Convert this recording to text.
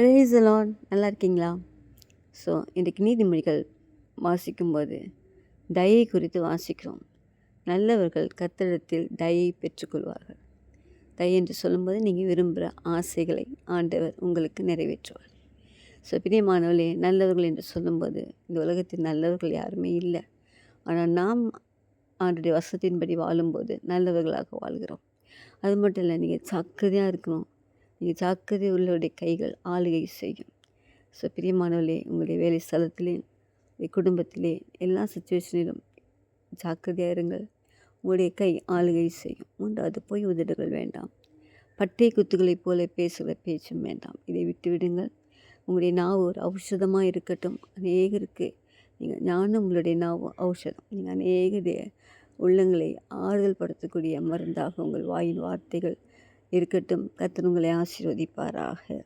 Price நல்லா இருக்கீங்களா so இன்றைக்கு நீதிமொழிகள் வாசிக்கும்போது தயை குறித்து வாசிக்கிறோம். நல்லவர்கள் கத்திடத்தில் தயை பெற்றுக்கொள்வார்கள். தயை என்று சொல்லும்போது நீங்கள் விரும்புகிற ஆசைகளை ஆண்டவர் உங்களுக்கு நிறைவேற்றுவார். ஸோ பிரியமானவர்களே நல்லவர்கள் என்று சொல்லும்போது இந்த உலகத்தில் நல்லவர்கள் யாருமே இல்லை. ஆனால் நாம் ஆண்டுடைய வசத்தின்படி வாழும்போது நல்லவர்களாக வாழ்கிறோம். அது மட்டும் இல்லை நீங்கள் சக்கரையாக இருக்கணும். நீங்கள் ஜாக்கிரதை உள்ளவருடைய கைகள் ஆளுகை செய்யும். ஸோ பிரியமானவர்களே உங்களுடைய வேலை ஸ்தலத்திலே உங்களுடைய குடும்பத்திலே எல்லா சுச்சுவேஷனிலும் ஜாக்கிரதையாக இருங்கள். உங்களுடைய கை ஆளுகை செய்யும். மூன்றாவது போய் உதடுகள் வேண்டாம். பட்டை குத்துகளைப் போல பேசுகிற பேச்சும் வேண்டாம். இதை விட்டுவிடுங்கள். உங்களுடைய நாவு ஒரு ஔஷதமாக இருக்கட்டும். அநேகருக்கு நீங்கள் ஞானம் உங்களுடைய நாவு ஔஷதம். நீங்கள் அநேகருடைய உள்ளங்களை ஆறுதல் படுத்தக்கூடிய மருந்தாக உங்கள் வாயின் வார்த்தைகள் இருக்கட்டும். கர்த்தர் உங்களை ஆசீர்வதிப்பாராக.